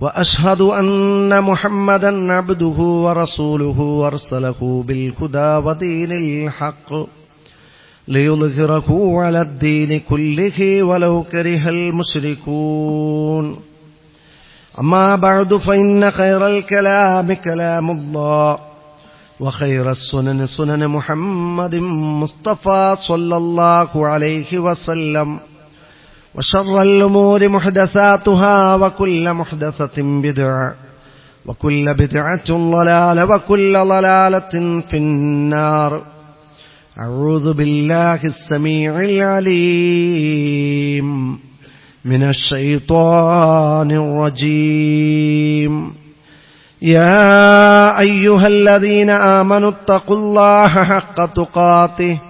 وأشهد أن محمدا عبده ورسوله وأرسله بالهدى ودين الحق ليظهره على الدين كله ولو كره المشركون. أما بعد فإن خير الكلام كلام الله وخير السنن سنن محمد مصطفى صلى الله عليه وسلم. وشر الأمور محدثاتها وكل محدثة بدعة وكل بدعة ضلالة وكل ضلالة في النار. أعوذ بالله السميع العليم من الشيطان الرجيم. يا أيها الذين آمنوا اتقوا الله حق تقاته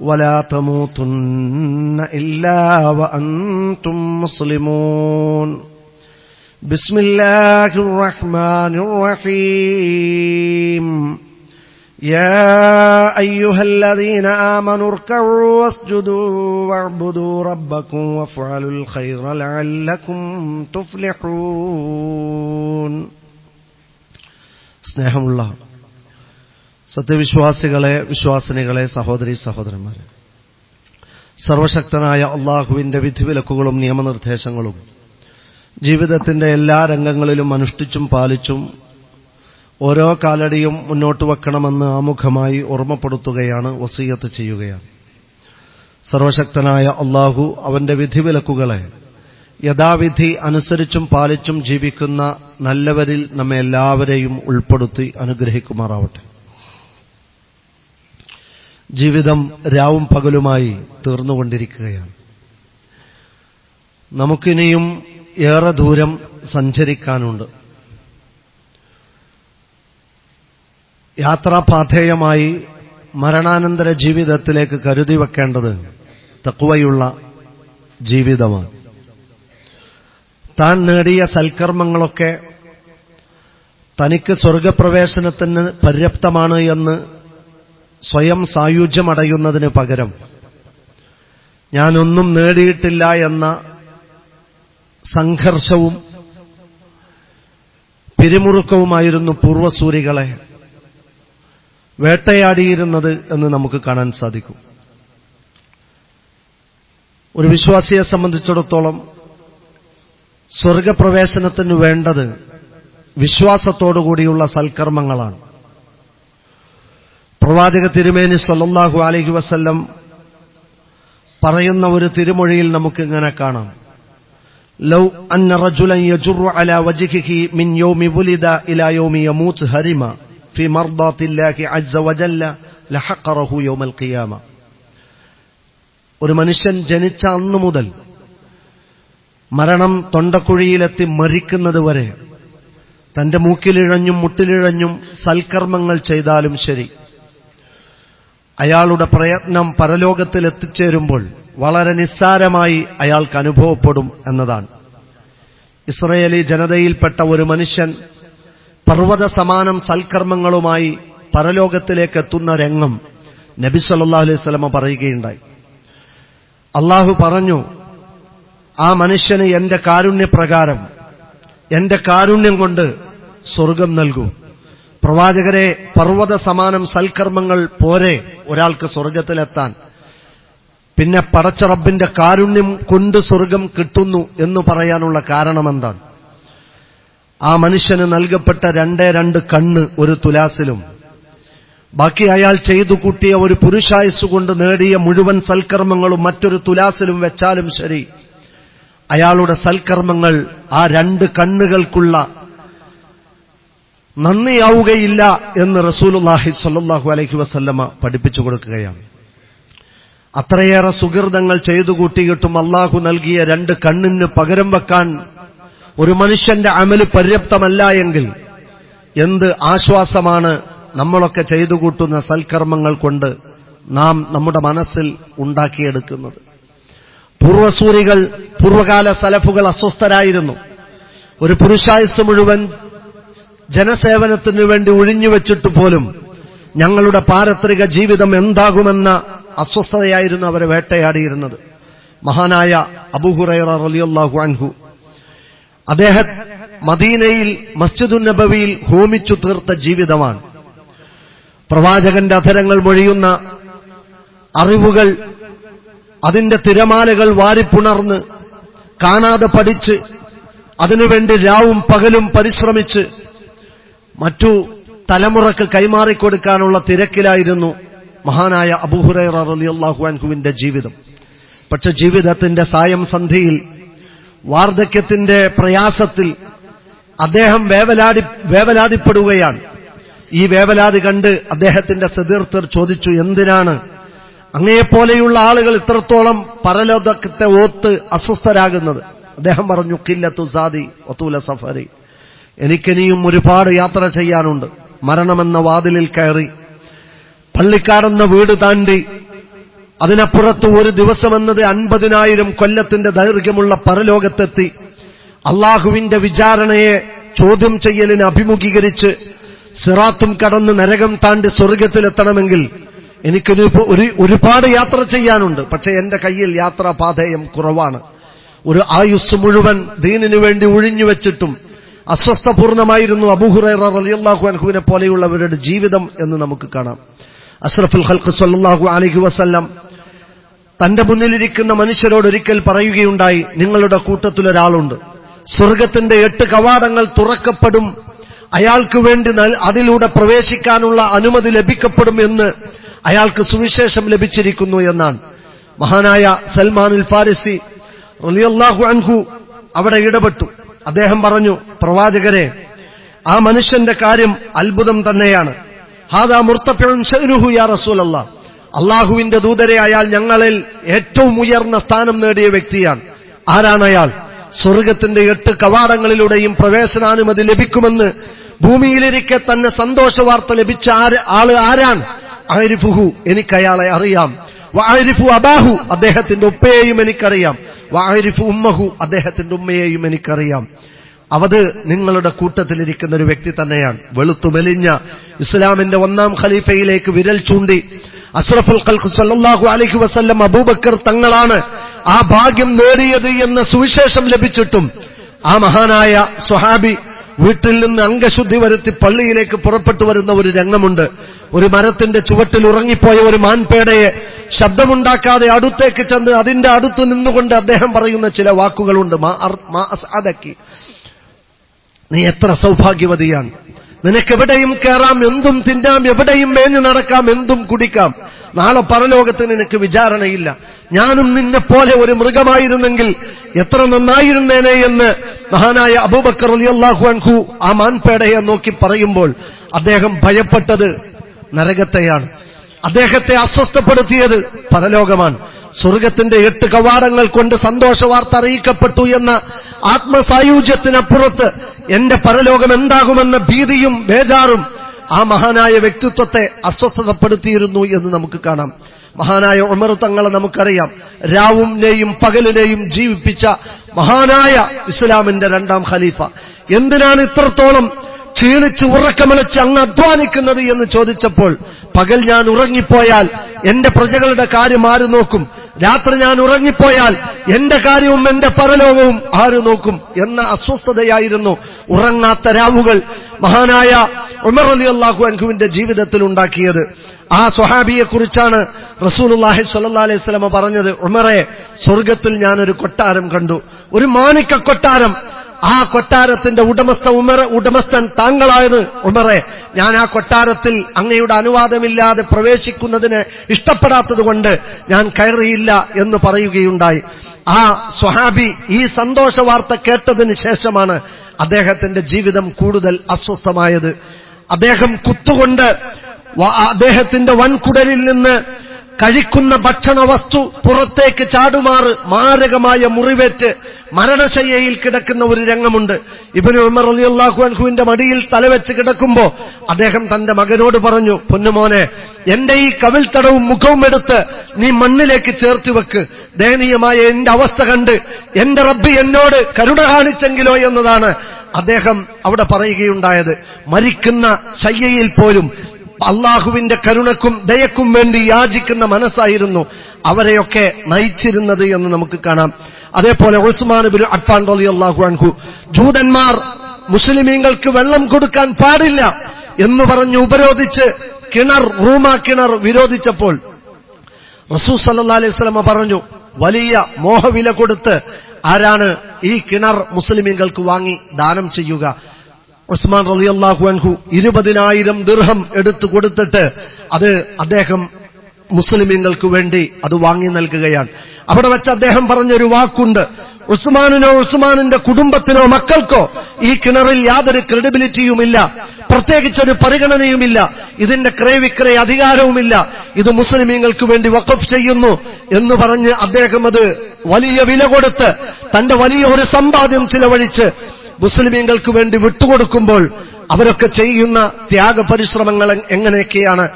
ولا تموتن إلا وأنتم مسلمون بسم الله الرحمن الرحيم يا أيها الذين آمنوا اركعوا واسجدوا واعبدوا ربكم وافعلوا الخير لعلكم تفلحون സ്നേഹമുള്ള സത്യവിശ്വാസികളെ വിശ്വാസിനികളെ സഹോദരി സഹോദരന്മാരെ. സർവശക്തനായ അള്ളാഹുവിന്റെ വിധിവിലക്കുകളും നിയമനിർദ്ദേശങ്ങളും ജീവിതത്തിന്റെ എല്ലാ രംഗങ്ങളിലും അനുഷ്ഠിച്ചും പാലിച്ചും ഓരോ കാലടിയും മുന്നോട്ട് വെക്കണമെന്ന് ആമുഖമായി ഓർമ്മപ്പെടുത്തുകയാണ് വസീയത്ത് ചെയ്യുകയാണ്. സർവശക്തനായ അള്ളാഹു അവന്റെ വിധിവിലക്കുകളെ യഥാവിധി അനുസരിച്ചും പാലിച്ചും ജീവിക്കുന്ന നല്ലവരിൽ നമ്മെ എല്ലാവരെയും ഉൾപ്പെടുത്തി അനുഗ്രഹിക്കുമാറാവട്ടെ. ജീവിതം രാവും പകലുമായി തീർന്നുകൊണ്ടിരിക്കുകയാണ്. നമുക്കിനിയും ഏറെ ദൂരം സഞ്ചരിക്കാനുണ്ട്. യാത്രാപാഥേയമായി മരണാനന്തര ജീവിതത്തിലേക്ക് കരുതി വെക്കേണ്ടത് തക്കുവയുള്ള ജീവിതമാണ്. താൻ നേടിയ സൽക്കർമ്മങ്ങളൊക്കെ തനിക്ക് സ്വർഗപ്രവേശനത്തിന് പര്യാപ്തമാണ് എന്ന് സ്വയം സായുജ്യമടയുന്നതിന് പകരം ഞാനൊന്നും നേടിയിട്ടില്ല എന്ന സംഘർഷവും പിരിമുറുക്കവുമായിരുന്നു പൂർവസൂരികളെ വേട്ടയാടിയിരുന്നത് എന്ന് നമുക്ക് കാണാൻ സാധിക്കും. ഒരു വിശ്വാസിയെ സംബന്ധിച്ചിടത്തോളം സ്വർഗപ്രവേശനത്തിന് വേണ്ടത് വിശ്വാസത്തോടുകൂടിയുള്ള സൽക്കർമ്മങ്ങളാണ്. പ്രവാചക തിരുമേനി സല്ലല്ലാഹു അലഹി വസ്ല്ലം പറയുന്ന ഒരു തിരുമൊഴിയിൽ നമുക്കിങ്ങനെ കാണാം. ലൗ അന്ന റജുലൻ യജുറു അല വജിഹി മിൻ യോമി വുലിദ ഇലാ യോമി യമൂത്ത് ഹരിമ ഫി മർദാത്തില്ലാഹി അജ്സ വജല്ല ലഹഖറഹു യൗമൽ ഖിയാമ. ഒരു മനുഷ്യൻ ജനിച്ച അന്നു മുതൽ മരണം തൊണ്ടക്കുഴിയിലെത്തി മരിക്കുന്നത് വരെ തന്റെ മൂക്കിലിഴഞ്ഞും മുട്ടിലിഴഞ്ഞും സൽക്കർമ്മങ്ങൾ ചെയ്താലും ശരി. അയാളുടെ പ്രയത്നം പരലോകത്തിൽ എത്തിച്ചേരുമ്പോൾ വളരെ നിസ്സാരമായി അയാൾക്ക് അനുഭവപ്പെടും എന്നതാണ്. ഇസ്രയേലി ജനതയിൽപ്പെട്ട ഒരു മനുഷ്യൻ പർവത സമാനം സൽക്കർമ്മങ്ങളുമായി പരലോകത്തിലേക്ക് എത്തുന്ന രംഗം നബി സല്ലല്ലാഹു അലൈഹി പറയുകയുണ്ടായി. അള്ളാഹു പറഞ്ഞു ആ മനുഷ്യന് എന്റെ കാരുണ്യപ്രകാരം എന്റെ കാരുണ്യം കൊണ്ട് സ്വർഗം നൽകൂ. പ്രവാചകരെ പർവത സമാനം സൽക്കർമ്മങ്ങൾ പോരെ ഒരാൾക്ക് സ്വർഗത്തിലെത്താൻ. പിന്നെ പടച്ചറബിന്റെ കാരുണ്യം കൊണ്ട് സ്വർഗം കിട്ടുന്നു എന്ന് പറയാനുള്ള കാരണമെന്താണ്? ആ മനുഷ്യന് നൽകപ്പെട്ട രണ്ടേ രണ്ട് കണ്ണ് ഒരു തുലാസിലും. ബാക്കി അയാൾ ചെയ്തു കൂട്ടിയ ഒരു പുരുഷായുസുകൊണ്ട് നേടിയ മുഴുവൻ സൽക്കർമ്മങ്ങളും മറ്റൊരു തുലാസിലും വെച്ചാലും ശരി. അയാളുടെ സൽക്കർമ്മങ്ങൾ ആ രണ്ട് കണ്ണുകൾക്കുള്ള നന്ദിയാവുകയില്ല എന്ന് റസൂലുല്ലാഹി സ്വല്ലല്ലാഹു അലൈഹി വസല്ലമ പഠിപ്പിച്ചു കൊടുക്കുകയാണ്. അത്രയേറെ സുഹൃതങ്ങൾ ചെയ്തു കൂട്ടിയിട്ടും അള്ളാഹു നൽകിയ രണ്ട് കണ്ണിന് പകരം വെക്കാൻ ഒരു മനുഷ്യന്റെ അമൽ പര്യാപ്തമല്ല എങ്കിൽ എന്ത് ആശ്വാസമാണ് നമ്മളൊക്കെ ചെയ്തു കൂട്ടുന്ന സൽക്കർമ്മങ്ങൾ കൊണ്ട് നാം നമ്മുടെ മനസ്സിൽ ഉണ്ടാക്കിയെടുക്കുന്നത്. പൂർവസൂരികൾ പൂർവകാല സലഫുകൾ അസ്വസ്ഥരായിരുന്നു. ഒരു പുരുഷായുസ് മുഴുവൻ ജനസേവനത്തിനു വേണ്ടി ഒഴിഞ്ഞുവെച്ചിട്ട് പോലും ഞങ്ങളുടെ പാരത്രിക ജീവിതം എന്താകുമെന്ന അസ്വസ്ഥതയായിരുന്നു അവരെ വേട്ടയാടിയിരുന്നത്. മഹാനായ അബൂഹുറൈറ റലിയല്ലാഹു അൻഹു അദ്ദേഹം മദീനയിൽ മസ്ജിദുൻ നബവിയിൽ ഹോമിച്ചു തീർത്ത ജീവിതമാണ്. പ്രവാചകന്റെ അധരങ്ങൾ മൊഴിയുന്ന അറിവുകൾ അതിന്റെ തിരമാലകൾ വാരിപ്പുണർന്ന് കാണാതെ പഠിച്ച് അതിനുവേണ്ടി രാവും പകലും പരിശ്രമിച്ച് മറ്റു തലമുറയ്ക്ക് കൈമാറിക്കൊടുക്കാനുള്ള തിരക്കിലായിരുന്നു മഹാനായ അബൂഹുറൈറ റളിയല്ലാഹു അൻഹുവിന്റെ ജീവിതം. പക്ഷെ ജീവിതത്തിന്റെ സായം സന്ധിയിൽ വാർദ്ധക്യത്തിന്റെ പ്രയാസത്തിൽ അദ്ദേഹം വേവലാടി വേവലാതിപ്പെടുകയാണ്. ഈ വേവലാതി കണ്ട് അദ്ദേഹത്തിന്റെ സതീർത്ഥർ ചോദിച്ചു എന്തിനാണ്? അങ്ങയെപ്പോലെയുള്ള ആളുകൾ ഇത്രത്തോളം പരലോകത്തെ ഓത്ത് അസ്വസ്ഥരാകുന്നത്? അദ്ദേഹം പറഞ്ഞു കില്ലത്തു സാദി ഒത്തൂല സഫറി എനിക്കിനിയും ഒരുപാട് യാത്ര ചെയ്യാനുണ്ട്. മരണമെന്ന വാതിലിൽ കയറി പള്ളിക്കാരെന്ന വീട് താണ്ടി അതിനപ്പുറത്ത് ഒരു ദിവസമെന്നത് അൻപതിനായിരം കൊല്ലത്തിന്റെ ദൈർഘ്യമുള്ള പരലോകത്തെത്തി അള്ളാഹുവിന്റെ വിചാരണയെ ചോദ്യം ചെയ്യലിന് അഭിമുഖീകരിച്ച് സിറാത്തും കടന്ന് നരകം താണ്ടി സ്വർഗത്തിലെത്തണമെങ്കിൽ എനിക്ക് ഒരു ഒരുപാട് യാത്ര ചെയ്യാനുണ്ട്. പക്ഷെ എന്റെ കയ്യിൽ യാത്രാപാധേയം കുറവാണ്. ഒരു ആയുസ് മുഴുവൻ ദീനിനു വേണ്ടി ഒഴിഞ്ഞുവെച്ചിട്ടും അസ്വസ്ഥപൂർണമായിരുന്നു അബൂഹുറൈറ റളിയല്ലാഹു അൻഹുവിനെ പോലെയുള്ളവരുടെ ജീവിതം എന്ന് നമുക്ക് കാണാം. അഷ്റഫുൽ ഖൽഖ് സല്ലാഹു അലൈഹി വസ്ല്ലാം തന്റെ മുന്നിലിരിക്കുന്ന മനുഷ്യരോട് ഒരിക്കൽ പറയുകയുണ്ടായി നിങ്ങളുടെ കൂട്ടത്തിലൊരാളുണ്ട് സ്വർഗത്തിന്റെ എട്ട് കവാടങ്ങൾ തുറക്കപ്പെടും. അയാൾക്ക് വേണ്ടി അതിലൂടെ പ്രവേശിക്കാനുള്ള അനുമതി ലഭിക്കപ്പെടും എന്ന് അയാൾക്ക് സുവിശേഷം ലഭിച്ചിരിക്കുന്നു എന്നാണ്. മഹാനായ സൽമാനുൽ ഫാരിസി റളിയല്ലാഹു അൻഹു അവിടെ ഇടപെട്ടു. അദ്ദേഹം പറഞ്ഞു പ്രവാചകരെ ആ മനുഷ്യന്റെ കാര്യം അത്ഭുതം തന്നെയാണ്. ഹാദാ മുർത്തഫിഉൻ ഷഅ്നുഹു യാ റസൂലല്ലാ. അള്ളാഹുവിന്റെ ദൂതരെ അയാൾ ഞങ്ങളിൽ ഏറ്റവും ഉയർന്ന സ്ഥാനം നേടിയ വ്യക്തിയാണ്. ആരാണ് അയാൾ? സ്വർഗത്തിന്റെ എട്ട് കവാടങ്ങളിലൂടെയും പ്രവേശനാനുമതി ലഭിക്കുമെന്ന് ഭൂമിയിലിരിക്കെ തന്നെ സന്തോഷ വാർത്ത ലഭിച്ച ആൾ ആരാണ്? ആരിഫുഹു എനിക്കയാളെ അറിയാം. ആരിഫു അബാഹു അദ്ദേഹത്തിന്റെ ഉപ്പയെയും എനിക്കറിയാം. വാരിഫു ഉമ്മഹു അദ്ദേഹത്തിന്റെ ഉമ്മയെയും എനിക്കറിയാം. അവത് നിങ്ങളുടെ കൂട്ടത്തിലിരിക്കുന്ന ഒരു വ്യക്തി തന്നെയാണ്. വെളുത്തു മെലിഞ്ഞ ഇസ്ലാമിന്റെ ഒന്നാം ഖലീഫയിലേക്ക് വിരൽ ചൂണ്ടി അഷ്റഫുൽ ഖൽഖ് സല്ലാഹു അലൈഹി വസല്ലം അബൂബക്കർ തങ്ങളാണ് ആ ഭാഗ്യം നേടിയത് എന്ന സുവിശേഷം ലഭിച്ചിട്ടും ആ മഹാനായ സ്വഹാബി വീട്ടിൽ നിന്ന് അംഗശുദ്ധി വരുത്തി പള്ളിയിലേക്ക് പുറപ്പെട്ടു വരുന്ന ഒരു രംഗമുണ്ട്. ഒരു മരത്തിന്റെ ചുവട്ടിൽ ഉറങ്ങിപ്പോയ ഒരു മാൻപേടയെ ശബ്ദമുണ്ടാക്കാതെ അടുത്തേക്ക് ചെന്ന് അതിന്റെ അടുത്ത് നിന്നുകൊണ്ട് അദ്ദേഹം പറയുന്ന ചില വാക്കുകളുണ്ട്. അതൊക്കെ നീ എത്ര സൗഭാഗ്യവതിയാണ്. നിനക്കെവിടെയും കയറാം എന്തും തിന്നാം എവിടെയും മേഞ്ഞു നടക്കാം എന്തും കുടിക്കാം. നാളെ പരലോകത്ത് നിനക്ക് വിചാരണയില്ല. ഞാനും നിന്നെപ്പോലെ ഒരു മൃഗമായിരുന്നെങ്കിൽ എത്ര നന്നായിരുന്നേനെ എന്ന് മഹാനായ അബൂബക്കർ അലിയല്ലാഹു അൻഹു ആ മാൻപേടയെ നോക്കി പറയുമ്പോൾ അദ്ദേഹം ഭയപ്പെട്ടത് നരകത്തെയാണ്. അദ്ദേഹത്തെ അസ്വസ്ഥപ്പെടുത്തിയത് പരലോകമാണ്. സ്വർഗത്തിന്റെ എട്ട് കവാടങ്ങൾ കൊണ്ട് സന്തോഷ വാർത്ത അറിയിക്കപ്പെട്ടു എന്ന ആത്മസായുജ്യത്തിനപ്പുറത്ത് എന്റെ പരലോകം എന്താകുമെന്ന ഭീതിയും ബേജാറും ആ മഹാനായ വ്യക്തിത്വത്തെ അസ്വസ്ഥതപ്പെടുത്തിയിരുന്നു എന്ന് നമുക്ക് കാണാം. മഹാനായ ഉമർ തങ്ങളെ നമുക്കറിയാം. രാവുവിനെയും പകലിനെയും ജീവിപ്പിച്ച മഹാനായ ഇസ്ലാമിന്റെ രണ്ടാം ഖലീഫ. എന്തിനാണ് ഇത്രത്തോളം ക്ഷീണിച്ച് ഉറക്കമിളച്ച് അങ്ങ് അധ്വാനിക്കുന്നത് എന്ന് ചോദിച്ചപ്പോൾ പകൽ ഞാൻ ഉറങ്ങിപ്പോയാൽ എന്റെ പ്രജകളുടെ കാര്യം ആര് നോക്കും? രാത്രി ഞാൻ ഉറങ്ങിപ്പോയാൽ എന്റെ കാര്യവും എന്റെ പരലോകവും ആര് നോക്കും? എന്ന അസ്വസ്ഥതയായിരുന്നു ഉറങ്ങാത്ത രാവുകൾ മഹാനായ ഉമർ അലി അള്ളാഹു അൻഹുവിന്റെ ജീവിതത്തിൽ ഉണ്ടാക്കിയത്. ആ സ്വഹാബിയെക്കുറിച്ചാണ് റസൂലുള്ളാഹി സ്വല്ലല്ലാഹി അലൈഹി സ്വലമ പറഞ്ഞത്. ഉമറെ സ്വർഗത്തിൽ ഞാനൊരു കൊട്ടാരം കണ്ടു. ഒരു മാണിക്ക കൊട്ടാരം ആ കൊട്ടാരത്തിന്റെ ഉടമസ്ഥ ഉമർ ഉടമസ്ഥൻ താങ്കളായത് ഉമറെ ഞാൻ ആ കൊട്ടാരത്തിൽ അങ്ങയുടെ അനുവാദമില്ലാതെ പ്രവേശിക്കുന്നതിന് ഇഷ്ടപ്പെടാത്തതുകൊണ്ട് ഞാൻ കയറിയില്ല എന്ന് പറയുകയുണ്ടായി. ആ സ്വഹാബി ഈ സന്തോഷ വാർത്ത കേട്ടതിന് ശേഷമാണ് അദ്ദേഹത്തിന്റെ ജീവിതം കൂടുതൽ അസ്വസ്ഥമായത്. അദ്ദേഹം കുത്തുകൊണ്ട് അദ്ദേഹത്തിന്റെ വൻകുടലിൽ നിന്ന് കഴിക്കുന്ന ഭക്ഷണ വസ്തു പുറത്തേക്ക് ചാടുമാറ് മാരകമായ മുറിവേറ്റ് മരണശയ്യയിൽ കിടക്കുന്ന ഒരു രംഗമുണ്ട്. ഇബിന് ഉമർ അലി അള്ളാഹു അൻഹുവിന്റെ മടിയിൽ തലവെച്ച് കിടക്കുമ്പോ അദ്ദേഹം തന്റെ മകനോട് പറഞ്ഞു പൊന്നുമോനെ എന്റെ ഈ കവിൾത്തടവും മുഖവും എടുത്ത് നീ മണ്ണിലേക്ക് ചേർത്ത് വെക്ക്. ദയനീയമായ എന്റെ അവസ്ഥ കണ്ട് എന്റെ റബ്ബി എന്നോട് കരുണ കാണിച്ചെങ്കിലോ എന്നതാണ്. അദ്ദേഹം അവിടെ പറയുകയുണ്ടായത്. മരിക്കുന്ന ശയ്യയിൽ പോലും അള്ളാഹുവിന്റെ കരുണക്കും ദയക്കും വേണ്ടി യാചിക്കുന്ന മനസ്സായിരുന്നു അവരെയൊക്കെ നയിച്ചിരുന്നത് എന്ന് നമുക്ക് കാണാം. അതേപോലെ ഉസ്മാൻ ബിൻ അഫ്ഫാൻ റളിയല്ലാഹു അൻഹു ജൂതന്മാർ മുസ്ലിമീങ്ങൾക്ക് വെള്ളം കൊടുക്കാൻ പാടില്ല എന്ന് പറഞ്ഞ് ഉപരോധിച്ച് കിണർ റൂമ കിണർ വിരോധിച്ചപ്പോൾ റസൂ സല്ലാ അലൈഹി സ്വലമ പറഞ്ഞു വലിയ മോഹവില കൊടുത്ത് ആരാണ് ഈ കിണർ മുസ്ലിമീങ്ങൾക്ക് വാങ്ങി ദാനം ചെയ്യുക? ഉസ്മാൻ റളിയല്ലാഹു അൻഹു ഇരുപതിനായിരം ദിർഹം എടുത്തു കൊടുത്തിട്ട് അത് അദ്ദേഹം മുസ്ലിമീങ്ങൾക്ക് വേണ്ടി അത് വാങ്ങി നൽകുകയാണ്. അവിടെ വെച്ച് അദ്ദേഹം പറഞ്ഞൊരു വാക്കുണ്ട്. ഉസ്മാനിനോ ഉസ്മാനിന്റെ കുടുംബത്തിനോ മക്കൾക്കോ ഈ കിണറിൽ യാതൊരു ക്രെഡിബിലിറ്റിയുമില്ല പ്രത്യേകിച്ചൊരു പരിഗണനയുമില്ല ഇതിന്റെ ക്രയവിക്രയ അധികാരവുമില്ല ഇത് മുസ്ലിമീങ്ങൾക്ക് വേണ്ടി വഖഫ് ചെയ്യുന്നു എന്ന് പറഞ്ഞ് അദ്ദേഹം അത് വലിയ വില കൊടുത്ത് തന്റെ വലിയ ഒരു സമ്പാദ്യം ചിലവഴിച്ച് മുസ്ലിമീങ്ങൾക്ക് വേണ്ടി വിട്ടുകൊടുക്കുമ്പോൾ അവരൊക്കെ ചെയ്യുന്ന ത്യാഗ പരിശ്രമങ്ങൾ എങ്ങനെയൊക്കെയാണ്?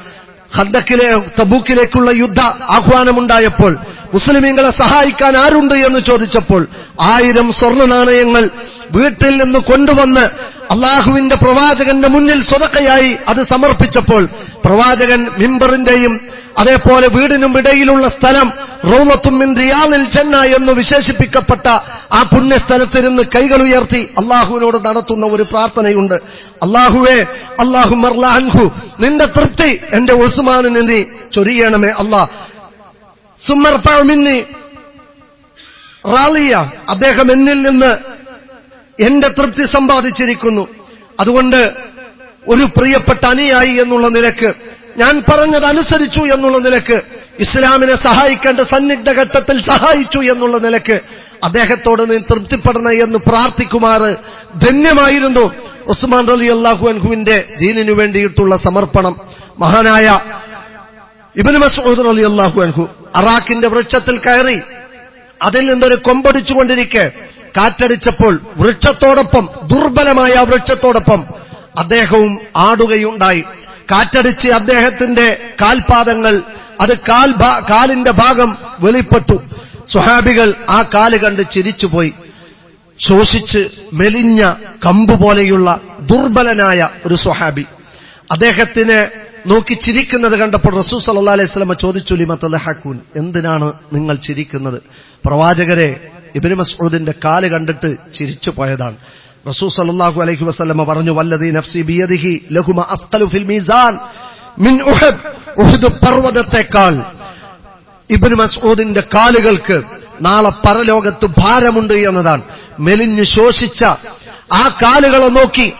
ഹദ്ദക്കിലെ തബൂക്കിലേക്കുള്ള യുദ്ധ ആഹ്വാനമുണ്ടായപ്പോൾ മുസ്ലിമീങ്ങളെ സഹായിക്കാൻ ആരുണ്ട് എന്ന് ചോദിച്ചപ്പോൾ ആയിരം സ്വർണ നാണയങ്ങൾ വീട്ടിൽ നിന്ന് കൊണ്ടുവന്ന് അള്ളാഹുവിന്റെ പ്രവാചകന്റെ മുന്നിൽ സ്വതക്കയായി അത് സമർപ്പിച്ചപ്പോൾ പ്രവാചകൻ മിമ്പറിന്റെയും അതേപോലെ വീടിനും ഇടയിലുള്ള സ്ഥലം റൗലത്തും മിൻ റിയാലിൽ ചെന്ന എന്ന് വിശേഷിപ്പിക്കപ്പെട്ട ആ പുണ്യസ്ഥലത്തിരുന്ന് കൈകൾ ഉയർത്തി അള്ളാഹുവിനോട് നടത്തുന്ന ഒരു പ്രാർത്ഥനയുണ്ട്. അള്ളാഹുവേ അള്ളാഹു മർലാൻഹു നിന്റെ തൃപ്തി എന്റെ ഉസ്മാനിന് നീ ചൊരിയണമേ അള്ളാഹ് സുമർപ്പമിന്നി റാലിയ അദ്ദേഹം എന്നിൽ നിന്ന് എന്റെ തൃപ്തി സമ്പാദിച്ചിരിക്കുന്നു. അതുകൊണ്ട് ഒരു പ്രിയപ്പെട്ട അനിയായി എന്നുള്ള നിലയ്ക്ക് ഞാൻ പറഞ്ഞത് അനുസരിച്ചു എന്നുള്ള നിലയ്ക്ക് ഇസ്ലാമിനെ സഹായിക്കേണ്ട സന്നിഗ്ധ ഘട്ടത്തിൽ സഹായിച്ചു എന്നുള്ള നിലയ്ക്ക് അദ്ദേഹത്തോട് നീ തൃപ്തിപ്പെടണേ എന്ന് പ്രാർത്ഥിക്കുമാറ് ധന്യമായിരുന്നു. ഉസ്മാൻ റലി അള്ളാഹു അൻഹുവിന്റെ ദീനിനു വേണ്ടിയിട്ടുള്ള സമർപ്പണം. മഹാനായ ഇബിന് മസൂദ് അലി അള്ളാഹു അൻഹു അറാഖിന്റെ വൃക്ഷത്തിൽ കയറി അതിൽ നിന്നൊരു കൊമ്പടിച്ചുകൊണ്ടിരിക്കെ കാറ്റടിച്ചപ്പോൾ വൃക്ഷത്തോടൊപ്പം ദുർബലമായ ആ വൃക്ഷത്തോടൊപ്പം അദ്ദേഹവും ആടുകയുണ്ടായി. കാറ്റടിച്ച് അദ്ദേഹത്തിന്റെ കാൽപാദങ്ങൾ അത് കാൽ കാലിന്റെ ഭാഗം വെളിപ്പെട്ടു. സുഹാബികൾ ആ കാൽ കണ്ട് ചിരിച്ചുപോയി. ശോഷിച്ച് മെലിഞ്ഞ കമ്പ് പോലെയുള്ള ദുർബലനായ ഒരു സുഹാബി അദ്ദേഹത്തിന് നോക്കി ചിരിക്കുന്നത് കണ്ടപ്പോൾ റസൂ സല്ലാ അലൈഹി സ്വലമ ചോദിച്ചു ലിമത്തലഹക്കൂൻ എന്തിനാണ് നിങ്ങൾ ചിരിക്കുന്നത്? പ്രവാചകരെ ഇബിന് മസ്ഊദിന്റെ കാൽ കണ്ടിട്ട് ചിരിച്ചു പോയതാണ്. റസൂ സല്ലല്ലാഹു അലൈഹി വസ്ലമ പറഞ്ഞു വല്ലദീ നഫ്സി ബിയദിഹി ലഹുമ അസ്ഖലു ഫിൽ മീസാൻ മിൻ ഉഹദ്. ഉഹദ് പർവതത്തെക്കാൾ ഇബിന് മസ്ഊദിന്റെ കാലുകൾക്ക് നാളെ പരലോകത്ത് ഭാരമുണ്ട് എന്നതാണ്. മെലിഞ്ഞു ശോഷിച്ച ആ കാലുകളെ നോക്കി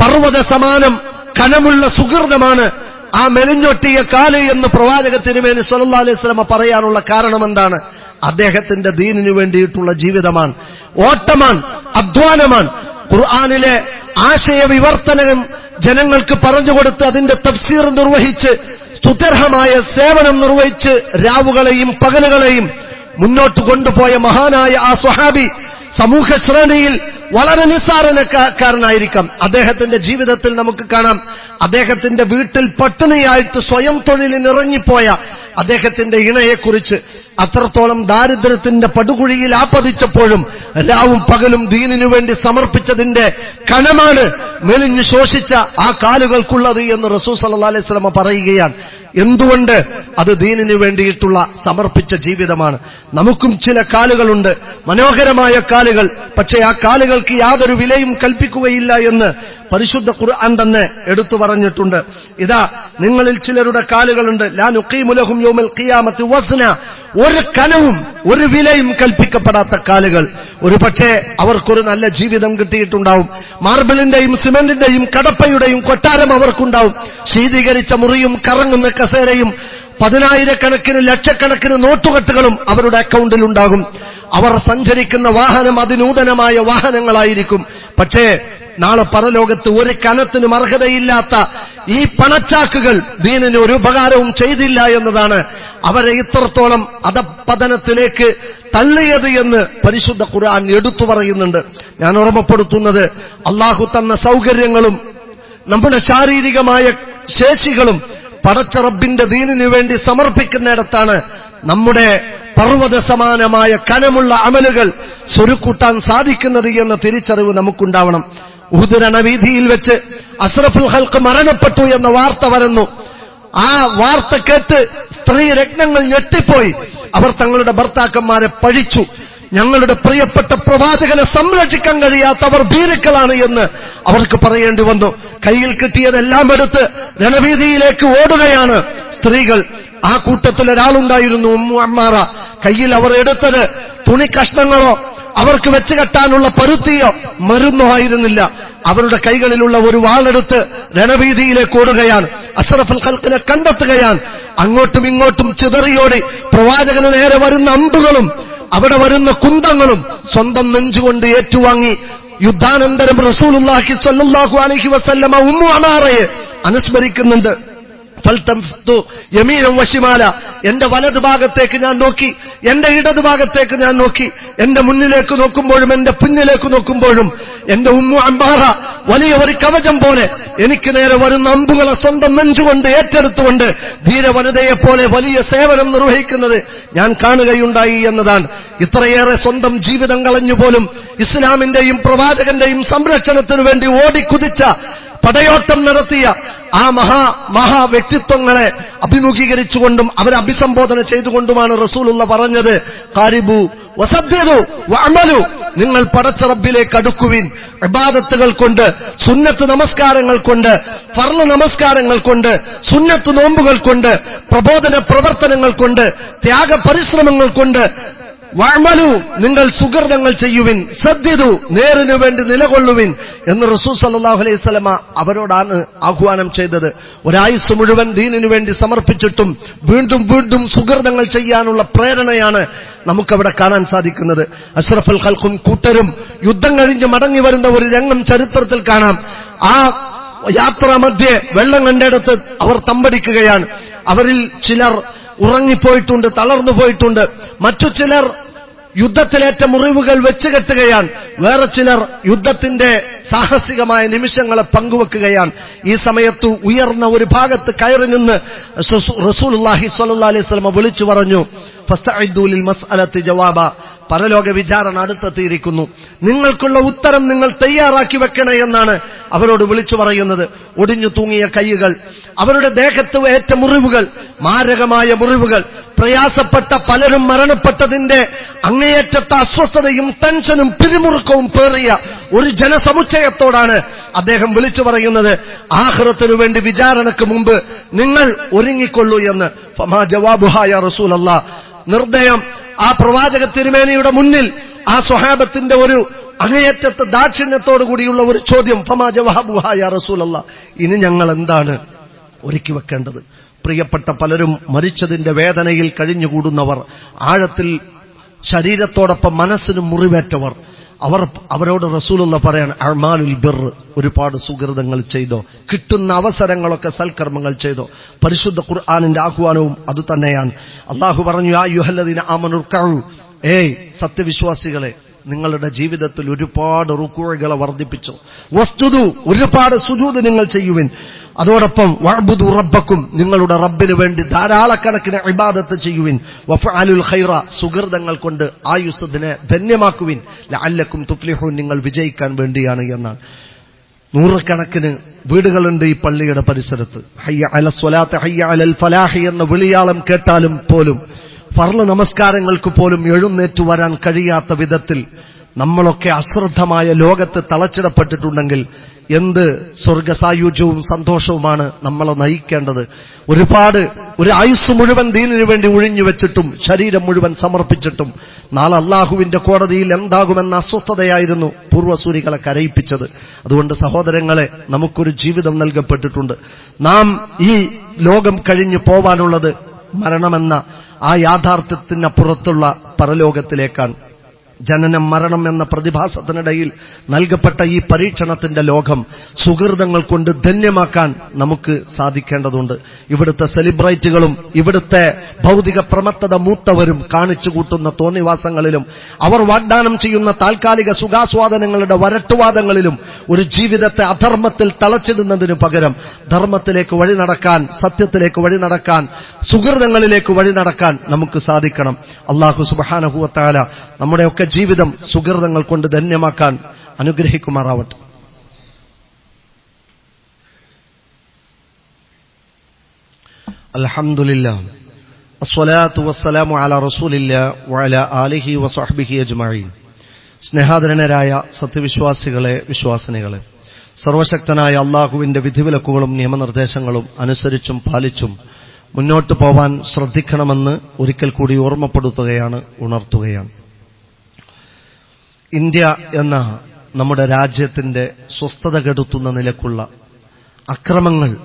പർവത സമാനം കനമുള്ള സുഹൃതമാണ് ആ മെലിഞ്ഞൊട്ടിയ കാൽ എന്ന് പ്രവാചക തിരുമേനി സല്ലല്ലാഹു അലൈഹി സ്വലമ പറയാനുള്ള കാരണം എന്താണ്? അദ്ദേഹത്തിന്റെ ദീനിനു വേണ്ടിയിട്ടുള്ള ജീവിതമാണ്. ഓട്ടമാണ് അധ്വാനമാണ്. ഖുർആാനിലെ ആശയവിവർത്തനം ജനങ്ങൾക്ക് പറഞ്ഞുകൊടുത്ത് അതിന്റെ തഫ്സീർ നിർവഹിച്ച് സ്തുത്യർഹമായ സേവനം നിർവഹിച്ച് രാവുകളെയും പകലുകളെയും മുന്നോട്ട് കൊണ്ടുപോയ മഹാനായ ആ സ്വഹാബി സമൂഹ ശ്രേണിയിൽ വളരെ നിസ്സാരനക്കാരനായിരിക്കാം അദ്ദേഹത്തിന്റെ ജീവിതത്തിൽ നമുക്ക് കാണാം. അദ്ദേഹത്തിന്റെ വീട്ടിൽ പട്ടിണിയായിട്ട് സ്വയം തൊഴിലിന് ഇറങ്ങിപ്പോയ അദ്ദേഹത്തിന്റെ ഇണയെക്കുറിച്ച് അത്രത്തോളം ദാരിദ്ര്യത്തിന്റെ പടുകുഴിയിൽ ആപതിച്ചപ്പോഴും രാവും പകലും ദീനിനു വേണ്ടി സമർപ്പിച്ചതിന്റെ കനമാണ് മെലിഞ്ഞു ശോഷിച്ച ആ കാലുകൾക്കുള്ളത് എന്ന് റസൂ സല്ലാ അലൈഹി സ്വലമ പറയുകയാണ്. എന്തുകൊണ്ട് അത് ദീനിനു വേണ്ടിയിട്ടുള്ള സമർപ്പിച്ച ജീവിതമാണ്? നമുക്കും ചില കാലുകളുണ്ട്. മനോഹരമായ കാലുകൾ. പക്ഷേ ആ കാലുകൾക്ക് യാതൊരു വിലയും കൽപ്പിക്കുകയില്ല എന്ന് പരിശുദ്ധ ഖുർആൻ തന്നെ എടുത്തു പറഞ്ഞിട്ടുണ്ട്. ഇതാ നിങ്ങളിൽ ചിലരുടെ കാലുകളുണ്ട്. ലാ നുഖീമുലഹും യോമൽ ഖിയാമത്ത് വസ്ന. ഒരു കനവും ഒരു വിലയും കൽപ്പിക്കപ്പെടാത്ത കാലുകൾ. ഒരു പക്ഷേ അവർക്കൊരു നല്ല ജീവിതം കിട്ടിയിട്ടുണ്ടാവും. മാർബിളിന്റെയും സിമെന്റിന്റെയും കടപ്പയുടെയും കൊട്ടാരം അവർക്കുണ്ടാവും. ശീതീകരിച്ച മുറിയും കറങ്ങുന്ന കസേരയും പതിനായിരക്കണക്കിന് ലക്ഷക്കണക്കിന് നോട്ടുകെട്ടുകളും അവരുടെ അക്കൗണ്ടിൽ ഉണ്ടാകും. അവർ സഞ്ചരിക്കുന്ന വാഹനം അതിനൂതനമായ വാഹനങ്ങളായിരിക്കും. പക്ഷേ നാളെ പരലോകത്ത് ഒരു കനത്തിനും അർഹതയില്ലാത്ത ഈ പണച്ചാക്കുകൾ ദീനിന് ഒരു ഉപകാരവും ചെയ്തില്ല എന്നതാണ് അവരെ ഇത്രത്തോളം അധപ്പതനത്തിലേക്ക് തള്ളിയത് എന്ന് പരിശുദ്ധ ഖുർആൻ എടുത്തു പറയുന്നുണ്ട്. ഞാൻ ഓർമ്മപ്പെടുത്തുന്നത് അള്ളാഹു തന്ന സൗകര്യങ്ങളും നമ്മുടെ ശാരീരികമായ ശേഷികളും പടച്ച റബ്ബിന്റെ ദീനിനു വേണ്ടി സമർപ്പിക്കുന്നിടത്താണ് നമ്മുടെ പർവത സമാനമായ കനമുള്ള അമലുകൾ സ്വരുക്കൂട്ടാൻ സാധിക്കുന്നത് എന്ന തിരിച്ചറിവ് നമുക്കുണ്ടാവണം. ഉഹുദരണവീതിയിൽ വെച്ച് അഷ്റഫുൽ ഹൽക്ക് മരണപ്പെട്ടു എന്ന വാർത്ത വരുന്നു. ആ വാർത്ത കേട്ട് സ്ത്രീ രത്നങ്ങൾ ഞെട്ടിപ്പോയി. അവർ തങ്ങളുടെ ഭർത്താക്കന്മാരെ പഴിച്ചു. ഞങ്ങളുടെ പ്രിയപ്പെട്ട പ്രവാചകനെ സംരക്ഷിക്കാൻ കഴിയാത്തവർ ഭീരുക്കളാണ് എന്ന് അവർക്ക് പറയേണ്ടി വന്നു. കയ്യിൽ കിട്ടിയതെല്ലാം എടുത്ത് രണവീതിയിലേക്ക് ഓടുകയാണ് സ്ത്രീകൾ. ആ കൂട്ടത്തിൽ ഒരാളുണ്ടായിരുന്നു ഉമ്മു അമ്മാറ. കയ്യിൽ അവർ എടുത്തത് തുണി കഷ്ണങ്ങളോ അവർക്ക് വെച്ച് കെട്ടാനുള്ള പരുത്തിയോ മരുന്നോ ആയിരുന്നില്ല. അവരുടെ കൈകളിലുള്ള ഒരു വാളെടുത്ത് രണവീതിയിലേക്ക് ഓടുകയാണ്. അഷറഫുൽ ഖൽക്കിനെ കണ്ടെത്തുകയാണ്. അങ്ങോട്ടും ഇങ്ങോട്ടും ചിതറിയോടി പ്രവാചകന് നേരെ വരുന്ന അമ്പുകളും അവിടെ വരുന്ന കുന്തങ്ങളും സ്വന്തം നെഞ്ചുകൊണ്ട് ഏറ്റുവാങ്ങി യുദ്ധാനന്തരം റസൂലുള്ളാഹി സ്വല്ലല്ലാഹു അലൈഹി വസല്ലമ ഉമ്മു അമാറയെ അനുസ്മരിക്കുന്നുണ്ട്. യമീനം വശിമാല. എന്റെ വലതുഭാഗത്തേക്ക് ഞാൻ നോക്കി. എന്റെ ഇടതുഭാഗത്തേക്ക് ഞാൻ നോക്കി. എന്റെ മുന്നിലേക്ക് നോക്കുമ്പോഴും എന്റെ പിന്നിലേക്ക് നോക്കുമ്പോഴും എന്റെ ഉമ്മു അമ്പാറ വലിയ ഒരു കവചം പോലെ എനിക്ക് നേരെ വരുന്ന അമ്പുകളെ സ്വന്തം നെഞ്ചുകൊണ്ട് ഏറ്റെടുത്തുകൊണ്ട് ധീരവനിതയെ പോലെ വലിയ സേവനം നിർവഹിക്കുന്നത് ഞാൻ കാണുകയുണ്ടായി എന്നതാണ്. ഇത്രയേറെ സ്വന്തം ജീവിതം കളഞ്ഞുപോലും ഇസ്ലാമിന്റെയും പ്രവാചകന്റെയും സംരക്ഷണത്തിനു വേണ്ടി ഓടിക്കുതിച്ച പടയോട്ടം നടത്തിയ ആ മഹാ മഹാ വ്യക്തിത്വങ്ങളെ അഭിമുഖീകരിച്ചുകൊണ്ടും അവരെ അഭിസംബോധന ചെയ്തുകൊണ്ടുമാണ് റസൂലുള്ള പറഞ്ഞത്. കാരിബു വസദ്യതു വമലു നിങ്ങൾ പടച്ച റബ്ബിലേക്ക് അടുക്കുവിൻ. ഇബാദത്തുകൾ കൊണ്ട് സുന്നത്ത് നമസ്കാരങ്ങൾ കൊണ്ട് ഫർൾ നമസ്കാരങ്ങൾ കൊണ്ട് സുന്നത്ത് നോമ്പുകൾ കൊണ്ട് പ്രബോധന പ്രവർത്തനങ്ങൾ കൊണ്ട് ത്യാഗ പരിശ്രമങ്ങൾ കൊണ്ട് വഅമലു നിങ്ങൾ സുഹൃതങ്ങൾ ചെയ്യുവിൻ സദ്യതു നേരിനു വേണ്ടി നിലകൊള്ളുവിൻ എന്ന് റസൂ സല്ലാഹു അലൈഹി സ്വലമ അവരോടാണ് ആഹ്വാനം ചെയ്തത്. ഒരായുസ് മുഴുവൻ ദീനിനു വേണ്ടി സമർപ്പിച്ചിട്ടും വീണ്ടും വീണ്ടും സുഹൃതങ്ങൾ ചെയ്യാനുള്ള പ്രേരണയാണ് നമുക്കവിടെ കാണാൻ സാധിക്കുന്നത്. അഷ്റഫുൽ ഖൽഖും കൂട്ടരും യുദ്ധം കഴിഞ്ഞ് മടങ്ങി വരുന്ന ഒരു രംഗം ചരിത്രത്തിൽ കാണാം. ആ യാത്രാമധ്യേ വെള്ളം കണ്ടെടുത്ത് അവർ തമ്പടിക്കുകയാണ്. അവരിൽ ചിലർ ഉറങ്ങിപ്പോയിട്ടുണ്ട് തളർന്നു പോയിട്ടുണ്ട്. മറ്റു ചിലർ യുദ്ധത്തിലേറ്റ മുറിവുകൾ വെച്ചുകെട്ടുകയാണ് വേറെ ചിലർ യുദ്ധത്തിന്റെ സാഹസികമായ നിമിഷങ്ങളെ പങ്കുവെക്കുകയാണ്. ഈ സമയത്ത് ഉയർന്ന ഒരു ഭാഗത്ത് കയറി നിന്ന് റസൂലുള്ളാഹി സ്വല്ലല്ലാഹി അലൈഹി വസല്ലം വിളിച്ചു പറഞ്ഞു ഫസ്തഇദ്ദൂലിൽ മസ്അലത്തി ജവാബ. പരലോക വിചാരണ അടുത്തെത്തിയിരിക്കുന്നു. നിങ്ങൾക്കുള്ള ഉത്തരം നിങ്ങൾ തയ്യാറാക്കി വെക്കണേ എന്നാണ് അവരോട് വിളിച്ചു പറയുന്നത്. ഒടിഞ്ഞു തൂങ്ങിയ കൈകൾ അവരുടെ ദേഹത്ത് ഏറ്റ മുറിവുകൾ മാരകമായ മുറിവുകൾ പ്രയാസപ്പെട്ട പലരും മരണപ്പെട്ടതിന്റെ അങ്ങേയറ്റത്തെ അസ്വസ്ഥതയും ടെൻഷനും പിരിമുറുക്കവും പേറിയ ഒരു ജനസമുച്ചയത്തോടാണ് അദ്ദേഹം വിളിച്ചു പറയുന്നത്. ആഹ്റത്തിനു വേണ്ടി വിചാരണക്ക് മുമ്പ് നിങ്ങൾ ഒരുങ്ങിക്കൊള്ളൂ എന്ന്. ഫമാ ജവാബുഹായ റസൂലല്ല. നിർദ്ദയം ആ പ്രവാചക തിരുമേനയുടെ മുന്നിൽ ആ സ്വഹാബത്തിന്റെ ഒരു അങ്ങേയറ്റത്തെ ദാക്ഷിണ്യത്തോടു കൂടിയുള്ള ഒരു ചോദ്യം. ഫമാ ജവഹബുഹായ റസൂലല്ല. ഇനി ഞങ്ങൾ എന്താണ് ഒരുക്കി വെക്കേണ്ടത്? പ്രിയപ്പെട്ട പലരും മരിച്ചതിന്റെ വേദനയിൽ കഴിഞ്ഞുകൂടുന്നവർ ആഴത്തിൽ ശരീരത്തോടൊപ്പം മനസ്സിന് മുറിവേറ്റവർ അവർ അവരോട് റസൂലുള്ള പറയാണ് അഴ്മാലുൽ ബിർ ഒരുപാട് സുഹൃതങ്ങൾ ചെയ്തോ കിട്ടുന്ന അവസരങ്ങളൊക്കെ സൽക്കർമ്മങ്ങൾ ചെയ്തോ പരിശുദ്ധ ഖുർആാനിന്റെ ആഹ്വാനവും അതുതന്നെയാണ് അള്ളാഹു പറഞ്ഞു ആ യുഹല്ലദിന ആമനുർക്കഴു ഏയ് സത്യവിശ്വാസികളെ നിങ്ങളുടെ ജീവിതത്തിൽ ഒരുപാട് റുക്കുഴകളെ വർദ്ധിപ്പിച്ചു. വസ്തുതു ഒരുപാട് സുജൂത് നിങ്ങൾ ചെയ്യുവിൻ. അതോടൊപ്പം വഴബുദു റബ്ബക്കും നിങ്ങളുടെ റബ്ബിന് വേണ്ടി ധാരാളക്കണക്കിന് ഇബാദത്ത് ചെയ്യുവിൻ. വഫഅലുൽ ഖൈറ സുഹൃതങ്ങൾ കൊണ്ട് ആയുസ്സതിനെ ധന്യമാക്കുവിൻ. അല്ലക്കും തുഫ്ലിഹൂൻ നിങ്ങൾ വിജയിക്കാൻ വേണ്ടിയാണ് എന്നാണ് നൂറുകണക്കിന് വീടുകളുണ്ട് ഈ പള്ളിയുടെ പരിസരത്ത്. ഹയ്യ അല സ്വലാത്ത് ഹയ്യ അലൽ ഫലാഹി എന്ന വിളിയാളം കേട്ടാലും പോലും ഫർൾ നമസ്കാരങ്ങൾക്ക് പോലും എഴുന്നേറ്റു വരാൻ കഴിയാത്ത വിധത്തിൽ നമ്മളൊക്കെ അശ്രദ്ധമായ ലോകത്ത് തളച്ചിടപ്പെട്ടിട്ടുണ്ടെങ്കിൽ എന്ത് സ്വർഗസായുജ്യവും സന്തോഷവുമാണ് നമ്മളെ നയിക്കേണ്ടത്. ഒരുപാട് ഒരു ആയുസ് മുഴുവൻ ദീനിനു വേണ്ടി ഒഴിഞ്ഞു വെച്ചിട്ടും ശരീരം മുഴുവൻ സമർപ്പിച്ചിട്ടും നാളെ അള്ളാഹുവിന്റെ കോടതിയിൽ എന്താകുമെന്ന അസ്വസ്ഥതയായിരുന്നു പൂർവസൂരികളെ കരയിപ്പിച്ചത്. അതുകൊണ്ട് സഹോദരങ്ങളെ നമുക്കൊരു ജീവിതം നൽകപ്പെട്ടിട്ടുണ്ട്. നാം ഈ ലോകം കഴിഞ്ഞു പോവാനുള്ളത് മരണമെന്ന ആ യാഥാർത്ഥ്യത്തിനപ്പുറത്തുള്ള പരലോകത്തിലേക്കാണ്. ജനനം മരണം എന്ന പ്രതിഭാസത്തിനിടയിൽ നൽകപ്പെട്ട ഈ പരീക്ഷണത്തിന്റെ ലോകം സുഹൃതങ്ങൾ കൊണ്ട് ധന്യമാക്കാൻ നമുക്ക് സാധിക്കേണ്ടതുണ്ട്. ഇവിടുത്തെ സെലിബ്രൈറ്റുകളും ഇവിടുത്തെ ഭൗതിക പ്രമത്തത മൂത്തവരും കാണിച്ചു കൂട്ടുന്ന തോന്നിവാസങ്ങളിലും അവർ വാഗ്ദാനം ചെയ്യുന്ന താൽക്കാലിക സുഖാസ്വാദനങ്ങളുടെ വരട്ടുവാദങ്ങളിലും ഒരു ജീവിതത്തെ അധർമ്മത്തിൽ തളച്ചിടുന്നതിനു പകരം ധർമ്മത്തിലേക്ക് വഴി നടക്കാൻ സത്യത്തിലേക്ക് വഴി നടക്കാൻ സുഹൃതങ്ങളിലേക്ക് വഴി നടക്കാൻ നമുക്ക് സാധിക്കണം. അള്ളാഹു സുബാനഹുവത്താല നമ്മുടെയൊക്കെ ജീവിതം സുഹൃതങ്ങൾ കൊണ്ട് ധന്യമാക്കാൻ അനുഗ്രഹിക്കുമാറാവട്ടെ. അസ്വലാത്തു വസ്സലാമു ആലിഹി സത്യവിശ്വാസികളെ വിശ്വാസിനികളെ സർവശക്തനായ അള്ളാഹുവിന്റെ വിധിവിലക്കുകളും നിയമനിർദ്ദേശങ്ങളും അനുസരിച്ചും പാലിച്ചും മുന്നോട്ടു പോവാൻ ശ്രദ്ധിക്കണമെന്ന് ഒരിക്കൽ കൂടി ഓർമ്മപ്പെടുത്തുകയാണ് ഉണർത്തുകയാണ്. ഇന്ത്യ എന്ന നമ്മുടെ രാജ്യത്തിന്റെ സ്വസ്ഥത കെടുത്തുന്ന നിലക്കുള്ള അക്രമങ്ങൾ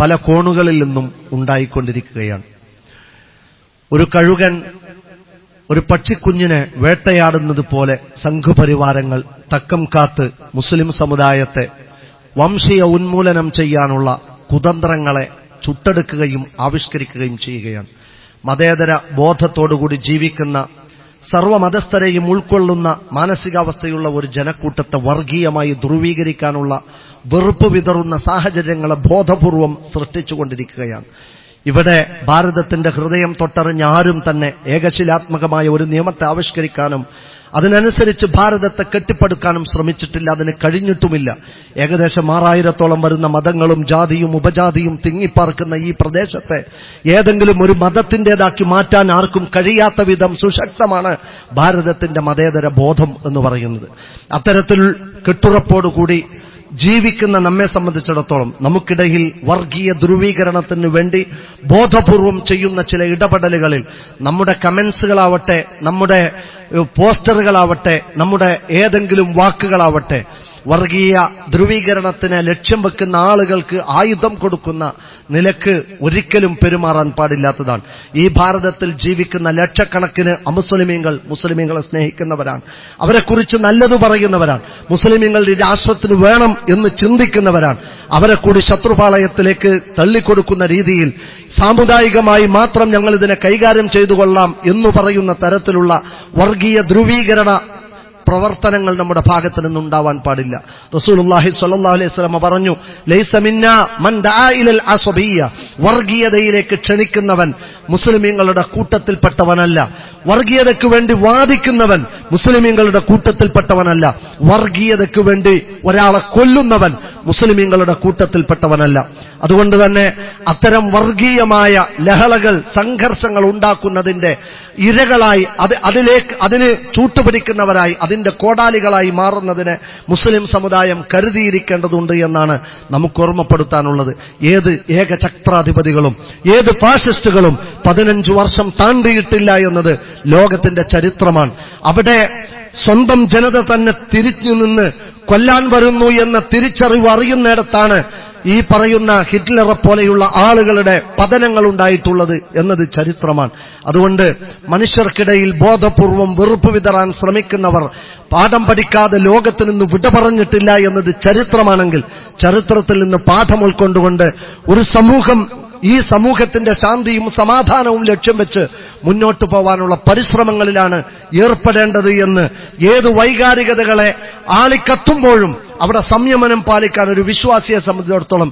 പല കോണുകളിൽ നിന്നും ഉണ്ടായിക്കൊണ്ടിരിക്കുകയാണ്. ഒരു കഴുകൻ ഒരു പക്ഷിക്കുഞ്ഞിനെ വേട്ടയാടുന്നത് പോലെ സംഘപരിവാരങ്ങൾ തക്കം കാത്ത് മുസ്ലിം സമുദായത്തെ വംശീയ ഉന്മൂലനം ചെയ്യാനുള്ള കുതന്ത്രങ്ങളെ ചുട്ടെടുക്കുകയും ആവിഷ്കരിക്കുകയും ചെയ്യുകയാണ്. മതേതര ബോധത്തോടുകൂടി ജീവിക്കുന്ന സർവമതസ്ഥരെയും ഉൾക്കൊള്ളുന്ന മാനസികാവസ്ഥയുള്ള ഒരു ജനക്കൂട്ടത്തെ വർഗീയമായി ധ്രുവീകരിക്കാനുള്ള വെറുപ്പ് വിതറുന്ന സാഹചര്യങ്ങളെ ബോധപൂർവം സൃഷ്ടിച്ചുകൊണ്ടിരിക്കുകയാണ്. ഇവിടെ ഭാരതത്തിന്റെ ഹൃദയം തൊട്ടറിഞ്ഞ ആരും തന്നെ ഏകശിലാത്മകമായ ഒരു നിയമത്തെ ആവിഷ്കരിക്കാനും അതിനനുസരിച്ച് ഭാരതത്തെ കെട്ടിപ്പടുക്കാനും ശ്രമിച്ചിട്ടില്ല അതിന് കഴിഞ്ഞിട്ടുമില്ല. ഏകദേശം ആറായിരത്തോളം വരുന്ന മതങ്ങളും ജാതിയും ഉപജാതിയും തിങ്ങിപ്പാർക്കുന്ന ഈ പ്രദേശത്തെ ഏതെങ്കിലും ഒരു മതത്തിന്റെതാക്കി മാറ്റാൻ ആർക്കും കഴിയാത്ത വിധം സുശക്തമാണ് ഭാരതത്തിന്റെ മതേതര ബോധം എന്ന് പറയുന്നത്. അത്തരത്തിൽ കെട്ടുറപ്പോടുകൂടി ജീവിക്കുന്ന നമ്മെ സംബന്ധിച്ചിടത്തോളം നമുക്കിടയിൽ വർഗീയ ധ്രുവീകരണത്തിന് വേണ്ടി ബോധപൂർവം ചെയ്യുന്ന ചില ഇടപെടലുകളിൽ നമ്മുടെ കമന്റ്സുകളാവട്ടെ നമ്മുടെ പോസ്റ്ററുകളാവട്ടെ നമ്മുടെ ഏതെങ്കിലും വാക്കുകളാവട്ടെ വർഗീയ ധ്രുവീകരണത്തിന് ലക്ഷ്യം വെക്കുന്ന ആളുകൾക്ക് ആയുധം കൊടുക്കുന്ന നിലയ്ക്ക് ഒരിക്കലും പെരുമാറാൻ പാടില്ലാത്തതാണ്. ഈ ഭാരതത്തിൽ ജീവിക്കുന്ന ലക്ഷക്കണക്കിന് അമുസ്ലിമീങ്ങൾ മുസ്ലിമീങ്ങളെ സ്നേഹിക്കുന്നവരാണ്. അവരെക്കുറിച്ച് നല്ലത് പറയുന്നവരാണ്. മുസ്ലിമീങ്ങൾ ഈ രാഷ്ട്രത്തിന് വേണം എന്ന് ചിന്തിക്കുന്നവരാണ്. അവരെ കൂടി ശത്രുപാളയത്തിലേക്ക് തള്ളിക്കൊടുക്കുന്ന രീതിയിൽ സാമുദായികമായി മാത്രം ഞങ്ങൾ ഇതിനെ കൈകാര്യം ചെയ്തുകൊള്ളാം എന്ന് പറയുന്ന തരത്തിലുള്ള വർഗീയ ധ്രുവീകരണ പ്രവർത്തനങ്ങൾ നമ്മുടെ ഭാഗത്ത് നിന്നുണ്ടാവാൻ പാടില്ല. റസൂലുള്ളാഹി സ്വല്ലല്ലാഹു അലൈഹി വസല്ലം പറഞ്ഞു ലൈസ മൻ വർഗീയതയിലേക്ക് ക്ഷണിക്കുന്നവൻ മുസ്ലിമീങ്ങളുടെ കൂട്ടത്തിൽപ്പെട്ടവനല്ല. വർഗീയതയ്ക്ക് വേണ്ടി വാദിക്കുന്നവൻ മുസ്ലിമീങ്ങളുടെ കൂട്ടത്തിൽപ്പെട്ടവനല്ല. വർഗീയതയ്ക്ക് വേണ്ടി ഒരാളെ കൊല്ലുന്നവൻ മുസ്ലിമീങ്ങളുടെ കൂട്ടത്തിൽപ്പെട്ടവനല്ല. അതുകൊണ്ട് തന്നെ അത്തരം വർഗീയമായ ലഹളകൾ സംഘർഷങ്ങൾ ഉണ്ടാക്കുന്നതിന്റെ ഇരകളായി അത് അതിലേക്ക് അതിന് ചൂട്ടുപിടിക്കുന്നവരായി അതിന്റെ കോടാലികളായി മാറുന്നതിന് മുസ്ലിം സമുദായം കരുതിയിരിക്കേണ്ടതുണ്ട് എന്നാണ് നമുക്ക് ഓർമ്മപ്പെടുത്താനുള്ളത്. ഏത് ഏകചക്രാധിപതികളും ഏത് ഫാഷിസ്റ്റുകളും പതിനഞ്ച് വർഷം താണ്ടിയിട്ടില്ല എന്നത് ലോകത്തിന്റെ ചരിത്രമാണ്. അവിടെ സ്വന്തം ജനത തന്നെ തിരിഞ്ഞു നിന്ന് കൊല്ലാൻ വരുന്നു എന്ന തിരിച്ചറിവ് അറിയുന്നിടത്താണ് ഈ പറയുന്ന ഹിറ്റ്ലറെ പോലെയുള്ള ആളുകളുടെ പതനങ്ങൾ ഉണ്ടായിട്ടുള്ളത് എന്നത് ചരിത്രമാണ്. അതുകൊണ്ട് മനുഷ്യർക്കിടയിൽ ബോധപൂർവം വെറുപ്പ് വിതറാൻ ശ്രമിക്കുന്നവർ പാഠം പഠിക്കാതെ ലോകത്ത് നിന്ന് വിട പറഞ്ഞിട്ടില്ല എന്നത് ചരിത്രമാണെങ്കിൽ ചരിത്രത്തിൽ നിന്ന് പാഠം ഉൾക്കൊണ്ടുകൊണ്ട് ഒരു സമൂഹം ഈ സമൂഹത്തിന്റെ ശാന്തിയും സമാധാനവും ലക്ഷ്യം വെച്ച് മുന്നോട്ട് പോവാനുള്ള പരിശ്രമങ്ങളിലാണ് ഏർപ്പെടേണ്ടത് എന്ന് ഏത് വൈകാരികതകളെ ആളിക്കത്തുമ്പോഴും അവിടെ സംയമനം പാലിക്കാൻ ഒരു വിശ്വാസിയെ സംബന്ധിച്ചിടത്തോളം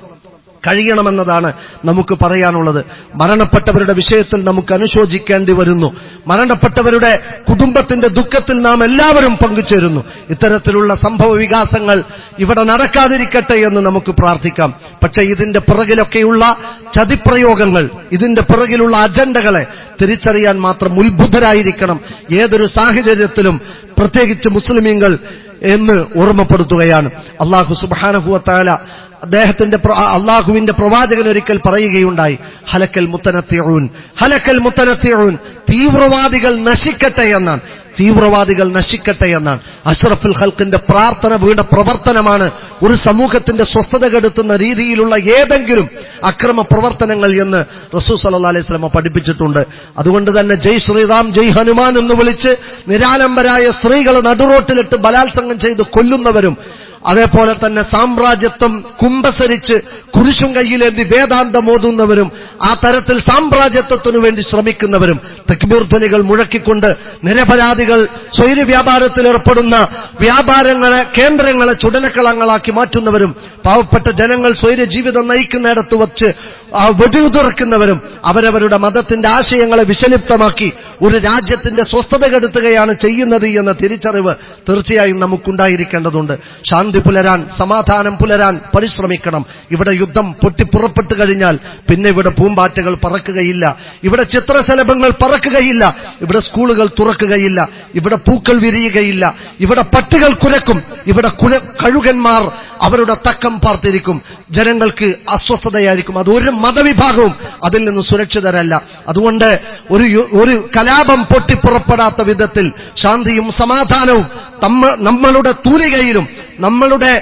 കഴിയണമെന്നതാണ് നമുക്ക് പറയാനുള്ളത്. മരണപ്പെട്ടവരുടെ വിഷയത്തിൽ നമുക്ക് അനുശോചിക്കേണ്ടി വരുന്നു. മരണപ്പെട്ടവരുടെ കുടുംബത്തിന്റെ ദുഃഖത്തിൽ നാം എല്ലാവരും പങ്കുചേരുന്നു. ഇത്തരത്തിലുള്ള സംഭവ വികാസങ്ങൾ ഇവിടെ നടക്കാതിരിക്കട്ടെ എന്ന് നമുക്ക് പ്രാർത്ഥിക്കാം. പക്ഷേ ഇതിന്റെ പിറകിലൊക്കെയുള്ള ചതിപ്രയോഗങ്ങൾ ഇതിന്റെ പിറകിലുള്ള അജണ്ടകളെ തിരിച്ചറിയാൻ മാത്രം ഉത്ഭുതരായിരിക്കണം ഏതൊരു സാഹചര്യത്തിലും പ്രത്യേകിച്ച് മുസ്ലിമീങ്ങൾ എന്ന് ഓർമ്മപ്പെടുത്തുകയാണ്. അള്ളാഹു സുബാനഹുവത്താല അദ്ദേഹത്തിന്റെ അള്ളാഹുവിന്റെ പ്രവാചകൻ ഒരിക്കൽ പറയുകയുണ്ടായി ഹലക്കൽ മുത്തനത്തിയൂൻ ഹലക്കൽ മുത്തനത്തിയൂൻ തീവ്രവാദികൾ നശിക്കട്ടെ എന്നാണ്. തീവ്രവാദികൾ നശിക്കട്ടെ എന്നാണ്. അഷ്റഫുൽ ഹൽക്കിന്റെ പ്രാർത്ഥന വീണ്ട പ്രവർത്തനമാണ് ഒരു സമൂഹത്തിന്റെ സ്വസ്ഥത കെടുത്തുന്ന രീതിയിലുള്ള ഏതെങ്കിലും അക്രമ പ്രവർത്തനങ്ങൾ എന്ന് റസൂ സല്ലാ അലൈഹി സ്വലമ പഠിപ്പിച്ചിട്ടുണ്ട്. അതുകൊണ്ട് തന്നെ ജയ് ശ്രീറാം ജയ് ഹനുമാൻ എന്ന് വിളിച്ച് നിരാലംബരായ സ്ത്രീകളെ നടുറോട്ടിലിട്ട് ബലാത്സംഗം ചെയ്ത് കൊല്ലുന്നവരും അതേപോലെ തന്നെ സാമ്രാജ്യത്വം കുമ്പസരിച്ച് കുരിശും കയ്യിലേന്തി വേദാന്തം ഓതുന്നവരും ആ തരത്തിൽ സാമ്രാജ്യത്വത്തിനു വേണ്ടി ശ്രമിക്കുന്നവരും തക്ബീർ ധ്വനികൾ മുഴക്കിക്കൊണ്ട് നിരപരാധികൾ സ്വൈര്യ വ്യാപാരത്തിൽ ഏർപ്പെടുന്ന വ്യാപാരങ്ങളെ കേന്ദ്രങ്ങളെ ചുടലക്കളങ്ങളാക്കി മാറ്റുന്നവരും പാവപ്പെട്ട ജനങ്ങൾ സ്വൈര്യ ജീവിതം നയിക്കുന്നിടത്ത് വച്ച് ആ വെടിയുതിർക്കുന്നവരും അവരവരുടെ മതത്തിന്റെ ആശയങ്ങളെ വിഷലിപ്തമാക്കി ഒരു രാജ്യത്തിന്റെ സ്വസ്ഥത കെടുത്തുകയാണ് ചെയ്യുന്നത് എന്ന തിരിച്ചറിവ് തീർച്ചയായും നമുക്കുണ്ടായിരിക്കേണ്ടതുണ്ട്. ശാന്തി പുലരാൻ സമാധാനം പുലരാൻ പരിശ്രമിക്കണം. ഇവിടെ യുദ്ധം പൊട്ടിപ്പുറപ്പെട്ടു കഴിഞ്ഞാൽ പിന്നെ ഇവിടെ പൂമ്പാറ്റകൾ പറക്കുകയില്ല. ഇവിടെ ചിത്രശലഭങ്ങൾ പറക്കുകയില്ല. ഇവിടെ സ്കൂളുകൾ തുറക്കുകയില്ല. ഇവിടെ പൂക്കൾ വിരിയുകയില്ല. ഇവിടെ പട്ടികൾ കുരക്കും. ഇവിടെ കഴുകന്മാർ അവരുടെ തക്കം പാർത്തിരിക്കും. ജനങ്ങൾക്ക് അസ്വസ്ഥതയായിരിക്കും. അതൊരു മതവിഭാഗവും അതിൽ നിന്ന് സുരക്ഷിതരല്ല. അതുകൊണ്ട് ഒരു ഒരു കലാപം പൊട്ടിപ്പുറപ്പെടാത്ത വിധത്തിൽ ശാന്തിയും സമാധാനവും നമ്മളുടെ തൂലികയിലും നമ്മളുടെ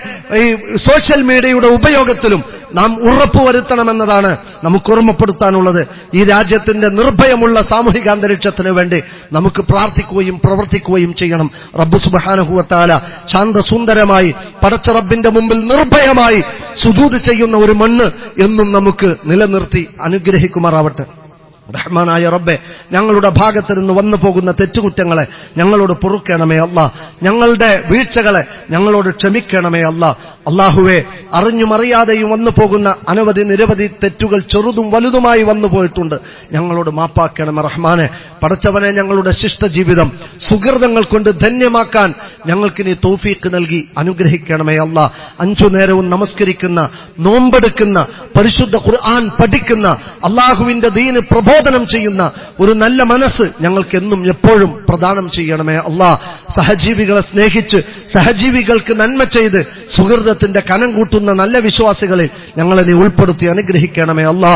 ഈ സോഷ്യൽ മീഡിയയുടെ ഉപയോഗത്തിലും നാം ഉറപ്പുവരുത്തണമെന്നതാണ് നമുക്ക് ഓർമ്മപ്പെടുത്താനുള്ളത്. ഈ രാജ്യത്തിന്റെ നിർഭയമുള്ള സാമൂഹിക അന്തരീക്ഷത്തിന് വേണ്ടി നമുക്ക് പ്രാർത്ഥിക്കുകയും പ്രവർത്തിക്കുകയും ചെയ്യണം. റബ്ബ് സുബഹാനഹുവത്താല ശാന്തസുന്ദരമായി പടച്ച റബ്ബിന്റെ മുമ്പിൽ നിർഭയമായി സുദൂത് ചെയ്യുന്ന ഒരു മണ്ണ് എന്നും നമുക്ക് നിലനിർത്തി അനുഗ്രഹിക്കുമാറാവട്ടെ. റഹ്മാനായ റബ്ബെ ഞങ്ങളുടെ ഭാഗത്ത് നിന്ന് വന്നു പോകുന്ന തെറ്റുകുറ്റങ്ങളെ ഞങ്ങളോട് പൊറുക്കണമേ അല്ല. ഞങ്ങളുടെ വീഴ്ചകളെ ഞങ്ങളോട് ക്ഷമിക്കണമേ അല്ല. അള്ളാഹുവെ അറിഞ്ഞും അറിയാതെയും വന്നു പോകുന്ന അനവധി നിരവധി തെറ്റുകൾ ചെറുതും വലുതുമായി വന്നു പോയിട്ടുണ്ട്. ഞങ്ങളോട് മാപ്പാക്കണമേ റഹ്മാനെ. പടച്ചവനെ ഞങ്ങളുടെ ശിഷ്ടജീവിതം സുഹൃതങ്ങൾ കൊണ്ട് ധന്യമാക്കാൻ ഞങ്ങൾക്ക് നീ തോഫീക്ക് നൽകി അനുഗ്രഹിക്കണമേ അല്ല. അഞ്ചു നേരവും നമസ്കരിക്കുന്ന നോമ്പെടുക്കുന്ന പരിശുദ്ധ ഖുർആൻ പഠിക്കുന്ന അള്ളാഹുവിന്റെ ദീന് പ്രബോധനം ചെയ്യുന്ന ഒരു നല്ല മനസ്സ് ഞങ്ങൾക്ക് എന്നും എപ്പോഴും പ്രദാനം ചെയ്യണമേ അള്ളാ. സഹജീവികളെ സ്നേഹിച്ച് സഹജീവികൾക്ക് നന്മ ചെയ്ത് സുഹൃതത്തിന്റെ കനം കൂട്ടുന്ന നല്ല വിശ്വാസികളിൽ ഞങ്ങളെ നീ ഉൾപ്പെടുത്തി അനുഗ്രഹിക്കണമേ അള്ളാ.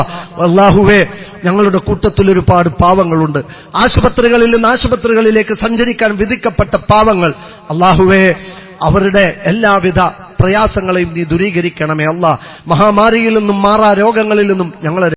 അള്ളാഹുവേ ഞങ്ങളുടെ കൂട്ടത്തിൽ ഒരുപാട് പാവങ്ങളുണ്ട്. ആശുപത്രികളിൽ നിന്ന് ആശുപത്രികളിലേക്ക് സഞ്ചരിക്കാൻ വിധിക്കപ്പെട്ട പാവങ്ങൾ അള്ളാഹുവേ അവരുടെ എല്ലാവിധ പ്രയാസങ്ങളെയും നീ ദുരീകരിക്കണമേ അല്ല മഹാമാരിയിൽ നിന്നും മാറാ രോഗങ്ങളിൽ നിന്നും ഞങ്ങളെ